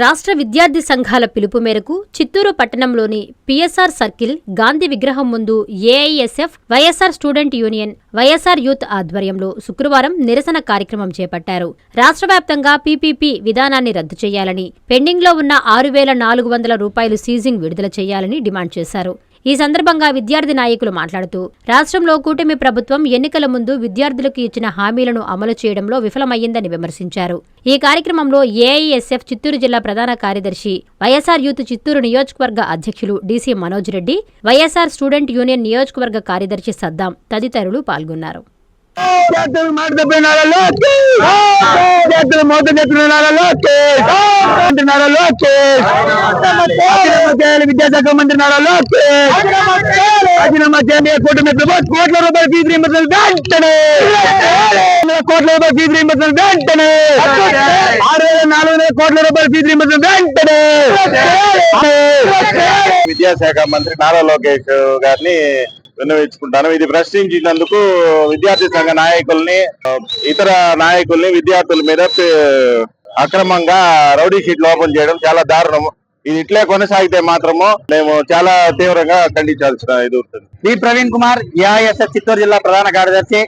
రాష్ట్ర విద్యార్థి సంఘాల పిలుపు మేరకు చిత్తూరు పట్టణంలోని పిఎస్ఆర్ సర్కిల్ గాంధీ విగ్రహం ముందు AISF YSR student union YSR youth ఆధ్వర్యంలో శుక్రవారం నిరసన కార్యక్రమం చేపట్టారు. రాష్ట్ర వ్యాప్తంగా పీపీపీ విధానాన్ని రద్దు చేయాలని పెండింగ్లో ఉన్న ఆరు వేల నాలుగు వందల రూపాయలు సీజింగ్ విడుదల చేయాలని డిమాండ్ చేశారు. ఈ సందర్భంగా విద్యార్థి నాయకులు మాట్లాడుతూ రాష్ట్రంలో కూటమి ప్రభుత్వం ఎన్నికల ముందు విద్యార్థులకు ఇచ్చిన హామీలను అమలు చేయడంలో విఫలమయ్యిందని విమర్శించారు. ఈ కార్యక్రమంలో ఏఐఎస్ఎఫ్ చిత్తూరు జిల్లా ప్రధాన కార్యదర్శి వైఎస్ఆర్ యూత్ చిత్తూరు నియోజకవర్గ అధ్యక్షులు DC Manoj Reddy YSR student union నియోజకవర్గ కార్యదర్శి సద్దాం తదితరులు పాల్గొన్నారు. జాతీయ మాట తప్పినారలో జాతీయ మోత చెప్పినారలో నారలో విద్యాశాఖ మంత్రి నారలో రాజీనామా చేయండి కూటమి ప్రభుత్వం కోట్ల రూపాయలు ఫీజు రీంబర్స్మెంట్ వెంటనే. కోట్ల రూపాయలు ఫీజు రీంబర్స్మెంట్ వెంటనే. ఆరు వేల నాలుగు వందల కోట్ల రూపాయలు ఫీజు రీంబర్స్మెంట్ వెంటనే. విద్యాశాఖ మంత్రి నారా లోకేష్ గారిని విన్నవించుకుంటాను. ఇది ప్రశ్నించినందుకు విద్యార్థి సంఘ నాయకుల్ని ఇతర నాయకుల్ని విద్యార్థుల మీద అక్రమంగా రౌడీ షీట్లు ఓపెన్ చేయడం చాలా దారుణము. ఇది ఇట్లే కొనసాగితే మాత్రము మేము చాలా తీవ్రంగా ఖండించాల్సిన ఇది ఉంటుంది. ప్రవీణ్ కుమార్ ఏఐఎస్ఎస్ చిత్తూరు జిల్లా ప్రధాన కార్యదర్శి.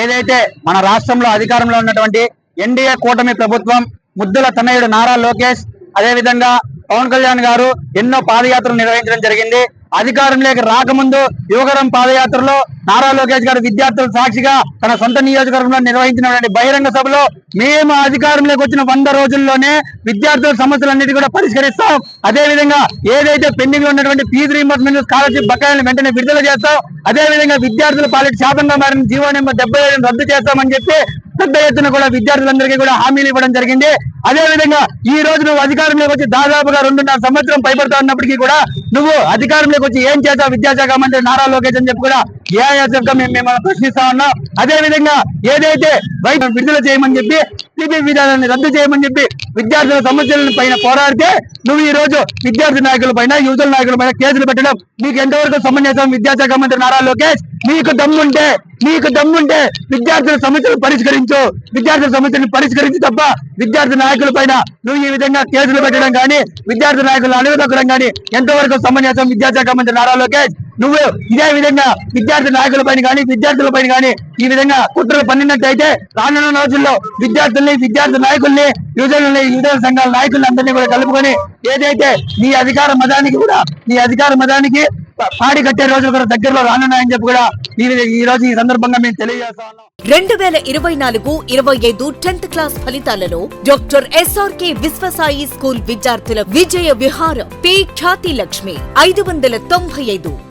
ఏదైతే మన రాష్ట్రంలో అధికారంలో ఉన్నటువంటి ఎన్డీఏ కూటమి ప్రభుత్వం ముద్దుల తనయుడు నారా లోకేష్ అదే విధంగా పవన్ కళ్యాణ్ గారు ఎన్నో పాదయాత్రలు నిర్వహించడం జరిగింది. అధికారంలోకి రాకముందు యువకరం పాదయాత్రలో నారా లోకేష్ గారు విద్యార్థుల సాక్షిగా తన సొంత నియోజకవర్గంలో నిర్వహించినటువంటి బహిరంగ సభలో మేము అధికారంలోకి వచ్చిన వంద రోజుల్లోనే విద్యార్థుల సమస్యలన్నిటి కూడా పరిష్కరిస్తాం. అదే విధంగా ఏదైతే పెండింగ్లో ఉన్నటువంటి ఫీజు రీంబర్స్మెంట్ స్కాలర్షిప్ బకాయిలను వెంటనే విడుదల చేస్తాం. అదే విధంగా విద్యార్థుల పాలిటి శాతంగా మారిన జీవో నెంబర్ డెబ్బై రద్దు చేస్తామని చెప్పి పెద్ద ఎత్తున కూడా విద్యార్థులందరికీ కూడా హామీలు ఇవ్వడం జరిగింది. అదే విధంగా ఈ రోజు నువ్వు అధికారంలోకి వచ్చి దాదాపుగా రెండున్నర సంవత్సరం పైపడతా ఉన్నప్పటికీ కూడా నువ్వు అధికారంలోకి వచ్చి ఏం చేస్తావు విద్యాశాఖ మంత్రి నారా లోకేష్ అని చెప్పి కూడా ఏఐఎస్ఎఫ్గా మేము మిమ్మల్ని ప్రశ్నిస్తా ఉన్నాం. అదే విధంగా ఏదైతే బయట విడుదల చేయమని చెప్పి సిబి విధానాన్ని రద్దు చేయమని చెప్పి విద్యార్థుల సమస్యల పైన పోరాడితే నువ్వు ఈ రోజు విద్యార్థి నాయకుల పైన యువతుల నాయకుల పైన కేసులు పెట్టడం నీకు ఎంతవరకు సమంజసం విద్యాశాఖ మంత్రి నారా లోకేష్ నీకు దమ్ముంటే నీకు దమ్ముంటే విద్యార్థుల సమస్యలు పరిష్కరించు. విద్యార్థుల సమస్యలను పరిష్కరించి తప్ప విద్యార్థి నాయకుల పైన నువ్వు ఈ విధంగా కేసులు పెట్టడం కానీ విద్యార్థి నాయకులను అణగదొక్కడం కానీ ఎంతవరకు సమంజసం విద్యాశాఖ మంత్రి నారా లోకేష్ నువ్వు ఇదే విధంగా విద్యార్థి నాయకుల పైన కానీ విద్యార్థుల పైన కానీ ఈ విధంగా కుట్రలు పన్నినట్టయితే రానున్న రోజుల్లో విద్యార్థుల్ని విద్యార్థి నాయకుల్ని యువజనుల్ని యువజన సంఘాల నాయకుల్ని అందరినీ కూడా కలుపుకొని ఏదైతే నీ అధికార మతానికి కూడా నీ అధికార మతానికి పాడి కట్టే రోజులు కూడా దగ్గరలో రానున్నాయని చెప్పి కూడా ఈ ఈ రోజు ఈ సందర్భంగా మేము తెలియజేస్తా రెండు వేల ఇరవై నాలుగు ఇరవై ఐదు టెన్త్ క్లాస్ ఫలితాలలో డాక్టర్ ఎస్ఆర్కే విశ్వసాయి స్కూల్ విద్యార్థుల విజయ విహారం పి ఖ్యాతి లక్ష్మి ఐదు వందల తొంభై ఐదు.